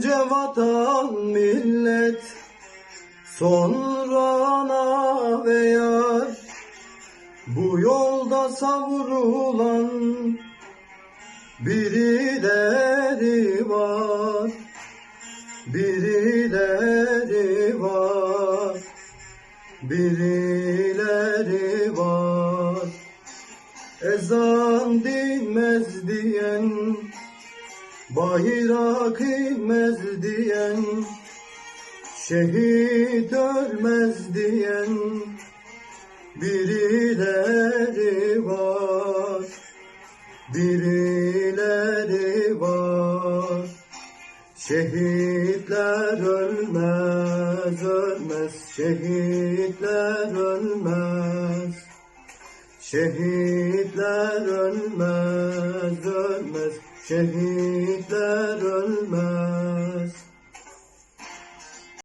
Önce vatan millet Sonra ana ve yar. Bu yolda savrulan Birileri var Birileri var Birileri var Ezan dinmez diyen Bayrak inmez diyen Şehit ölmez diyen Birileri var Birileri var. Şehitler ölmez, ölmez. Şehitler ölmez. Şehitler ölmez, ölmez. Şehitler ölmez